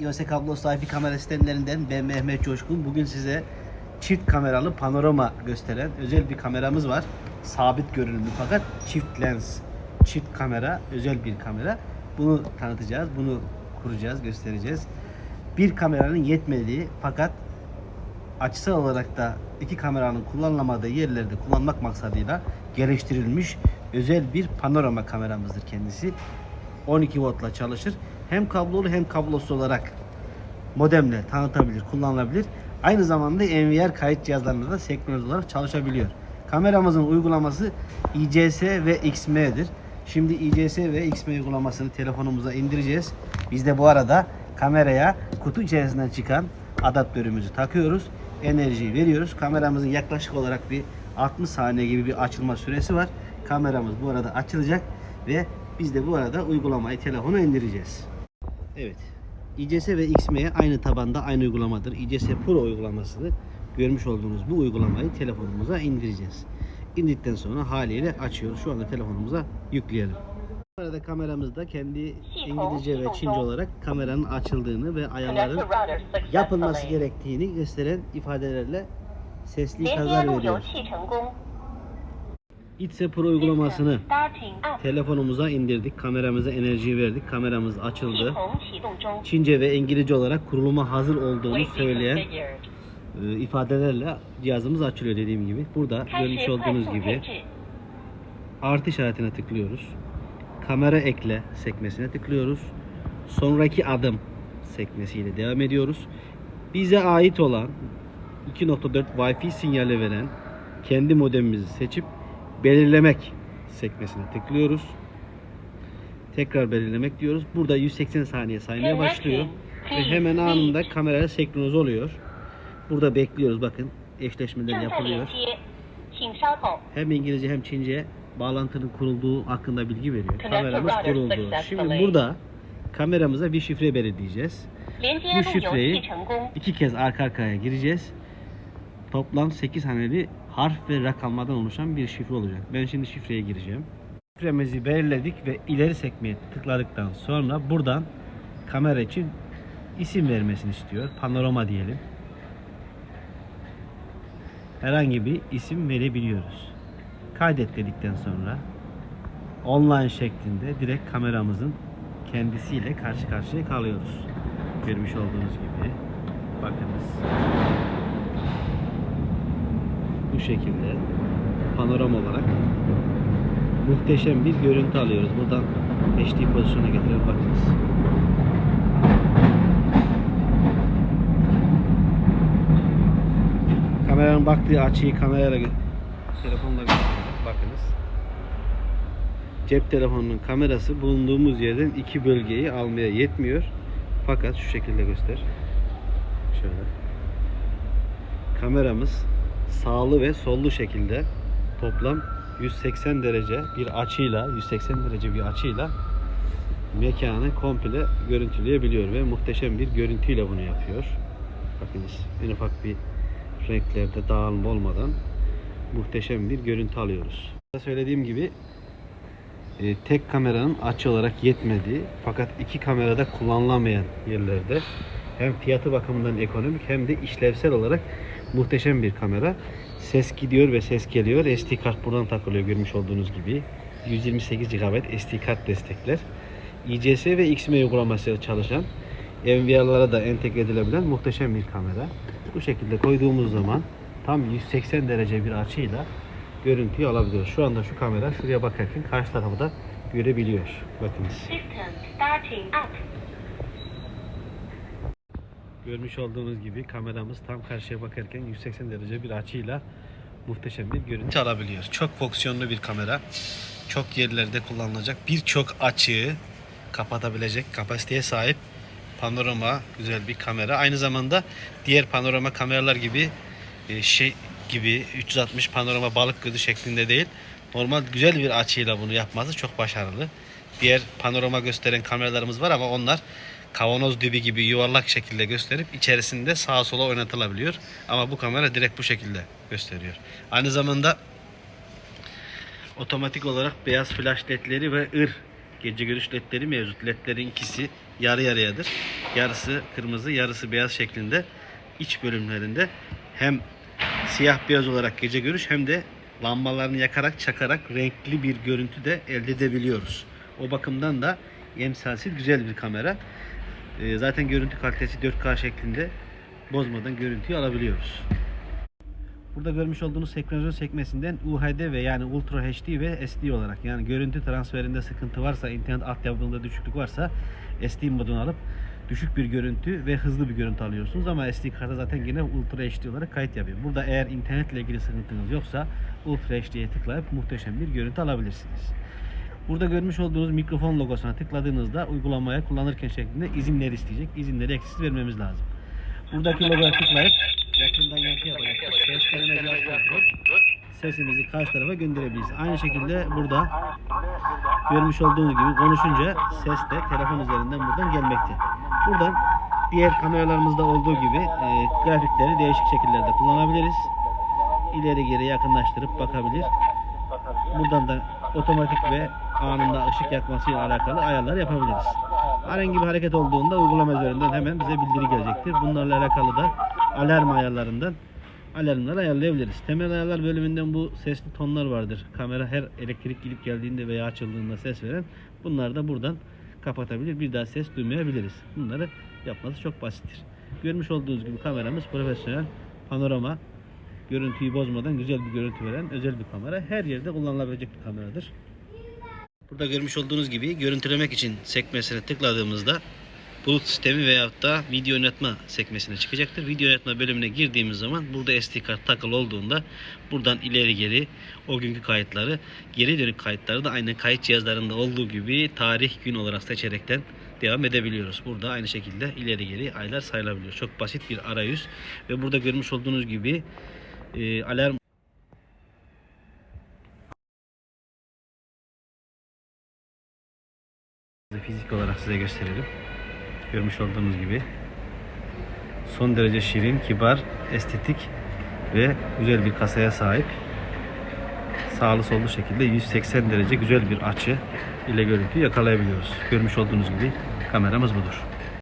Yose kablo sahibi kamera sistemlerinden ben Mehmet Coşkun. Bugün size çift kameralı panorama gösteren özel bir kameramız var. Sabit görünümlü fakat çift lens, çift kamera, özel bir kamera. Bunu tanıtacağız, bunu kuracağız, göstereceğiz. Bir kameranın yetmediği fakat açısal olarak da iki kameranın kullanılamadığı yerlerde kullanmak maksadıyla geliştirilmiş özel bir panorama kameramızdır kendisi. 12 voltla çalışır. Hem kablolu hem kablosuz olarak modemle tanıtabilir, kullanılabilir. Aynı zamanda NVR kayıt cihazlarında da senkronize olarak çalışabiliyor. Kameramızın uygulaması ICS ve XM'dir. Şimdi ICS ve XM uygulamasını telefonumuza indireceğiz. Biz de bu arada kameraya kutu içerisinden çıkan adaptörümüzü takıyoruz. Enerjiyi veriyoruz. Kameramızın yaklaşık olarak bir 60 saniye gibi bir açılma süresi var. Kameramız bu arada açılacak ve biz de bu arada uygulamayı telefona indireceğiz. Evet. ICS ve XM'ye aynı tabanda aynı uygulamadır. ICS Pro uygulamasını görmüş olduğunuz bu uygulamayı telefonumuza indireceğiz. İndikten sonra haliyle açıyoruz. Şu anda telefonumuza yükleyelim. Bu arada kameramızda kendi İngilizce ve Çince olarak kameranın açıldığını ve ayarların yapılması gerektiğini gösteren ifadelerle sesli kazlar veriyor. İtse Pro uygulamasını telefonumuza indirdik. Kameramıza enerji verdik. Kameramız açıldı. Çince ve İngilizce olarak kuruluma hazır olduğunu söyleyen e, ifadelerle cihazımız açılıyor dediğim gibi. Burada görmüş olduğunuz gibi artı işaretine tıklıyoruz. Kamera ekle sekmesine tıklıyoruz. Sonraki adım sekmesiyle devam ediyoruz. Bize ait olan 2.4 Wi-Fi sinyali veren kendi modemimizi seçip belirlemek sekmesine tıklıyoruz. Tekrar belirlemek diyoruz. Burada 180 saniye saymaya başlıyor. Ve hemen anında kamerayla senkronize oluyor. Burada bekliyoruz bakın. Eşleşmeler yapılıyor. Hem İngilizce hem Çince bağlantının kurulduğu hakkında bilgi veriyor. Kameramız kuruldu. Şimdi burada kameramıza bir şifre belirleyeceğiz. Bu şifreyi iki kez arka arkaya gireceğiz. Toplam 8 haneli harf ve rakamlardan oluşan bir şifre olacak. Ben şimdi şifreye gireceğim. Şifremizi belirledik ve ileri sekmeye tıkladıktan sonra buradan kamera için isim vermesini istiyor. Panorama diyelim. Herhangi bir isim verebiliyoruz. Kaydet dedikten sonra online şeklinde direkt kameramızın kendisiyle karşı karşıya kalıyoruz. Görmüş olduğunuz gibi. Bakınız. Bu şekilde panoram olarak muhteşem bir görüntü alıyoruz. Buradan HD pozisyona getirip bakınız. Kameranın baktığı açıyı kamerayla gö- telefonla göstereyim. Bakınız. Cep telefonunun kamerası bulunduğumuz yerden iki bölgeyi almaya yetmiyor. Fakat şu şekilde göster. Şöyle. Kameramız sağlı ve sollu şekilde toplam 180 derece bir açıyla 180 derece bir açıyla mekanı komple görüntüleyebiliyor ve muhteşem bir görüntüyle bunu yapıyor. Bakınız en ufak bir renklerde dağılma olmadan muhteşem bir görüntü alıyoruz. Söylediğim gibi e, tek kameranın açı olarak yetmediği fakat iki kamerada kullanılamayan yerlerde hem fiyatı bakımından ekonomik hem de işlevsel olarak muhteşem bir kamera. Ses gidiyor ve ses geliyor. SD kart buradan takılıyor görmüş olduğunuz gibi. 128 GB SD kart destekler. ICS ve XM uygulamasıyla çalışan NVR'lara da entegre edilebilen muhteşem bir kamera. Bu şekilde koyduğumuz zaman tam 180 derece bir açıyla görüntüyü alabiliyoruz. Şu anda şu kamera şuraya bakarken karşı tarafı da görebiliyor. Bakınız. Görmüş olduğunuz gibi kameramız tam karşıya bakarken 180 derece bir açıyla muhteşem bir görüntü alabiliyor. Çok fonksiyonlu bir kamera. Çok yerlerde kullanılacak. Birçok açığı kapatabilecek kapasiteye sahip panorama güzel bir kamera. Aynı zamanda diğer panorama kameralar gibi e, şey gibi 360 panorama balık gözü şeklinde değil. Normal güzel bir açıyla bunu yapması çok başarılı. Diğer panorama gösteren kameralarımız var ama onlar kavanoz dibi gibi yuvarlak şekilde gösterip içerisinde sağa sola oynatılabiliyor. Ama bu kamera direkt bu şekilde gösteriyor. Aynı zamanda otomatik olarak beyaz flash ledleri ve ır Gece görüş ledleri mevcut. Ledlerin ikisi yarı yarıyadır. Yarısı kırmızı, yarısı beyaz şeklinde. İç bölümlerinde hem siyah beyaz olarak gece görüş hem de lambalarını yakarak çakarak renkli bir görüntü de elde edebiliyoruz. O bakımdan da emsalsiz güzel bir kamera. Ee, zaten görüntü kalitesi 4K şeklinde bozmadan görüntüyü alabiliyoruz. Burada görmüş olduğunuz sekranizasyon sekmesinden UHD ve yani Ultra HD ve SD olarak yani görüntü transferinde sıkıntı varsa, internet altyapında düşüklük varsa SD modunu alıp düşük bir görüntü ve hızlı bir görüntü alıyorsunuz ama SD kartı zaten yine Ultra HD olarak kayıt yapıyor. Burada eğer internetle ilgili sıkıntınız yoksa Ultra HD'ye tıklayıp muhteşem bir görüntü alabilirsiniz. Burada görmüş olduğunuz mikrofon logosuna tıkladığınızda uygulamaya kullanırken şeklinde izinler isteyecek. İzinleri eksiz vermemiz lazım. Buradaki logoya tıklayıp yakından yankı yapacak. Ses deneme cihazı sesimizi karşı tarafa gönderebiliriz. Aynı şekilde burada görmüş olduğunuz gibi konuşunca ses de telefon üzerinden buradan gelmekte. Buradan diğer kameralarımızda olduğu gibi e, grafikleri değişik şekillerde kullanabiliriz. İleri geri yakınlaştırıp bakabilir. Buradan da otomatik ve anında ışık yakmasıyla alakalı ayarlar yapabiliriz. Herhangi bir hareket olduğunda uygulama üzerinden hemen bize bildiri gelecektir. Bunlarla alakalı da alarm ayarlarından alarmları ayarlayabiliriz. Temel ayarlar bölümünden bu sesli tonlar vardır. Kamera her elektrik gidip geldiğinde veya açıldığında ses veren. Bunları da buradan kapatabilir. Bir daha ses duymayabiliriz. Bunları yapması çok basittir. Görmüş olduğunuz gibi kameramız profesyonel panorama görüntüyü bozmadan güzel bir görüntü veren özel bir kamera. Her yerde kullanılabilecek bir kameradır. Burada görmüş olduğunuz gibi görüntülemek için sekmesine tıkladığımızda bulut sistemi veyahut da video yönetme sekmesine çıkacaktır. Video yönetme bölümüne girdiğimiz zaman burada SD kart takılı olduğunda buradan ileri geri o günkü kayıtları geri dönük kayıtları da aynı kayıt cihazlarında olduğu gibi tarih gün olarak seçerekten devam edebiliyoruz. Burada aynı şekilde ileri geri aylar sayılabiliyor. Çok basit bir arayüz ve burada görmüş olduğunuz gibi e, alarm fizik olarak size gösterelim. Görmüş olduğunuz gibi son derece şirin, kibar, estetik ve güzel bir kasaya sahip. Sağlı sollu şekilde 180 derece güzel bir açı ile görüntü yakalayabiliyoruz. Görmüş olduğunuz gibi kameramız budur.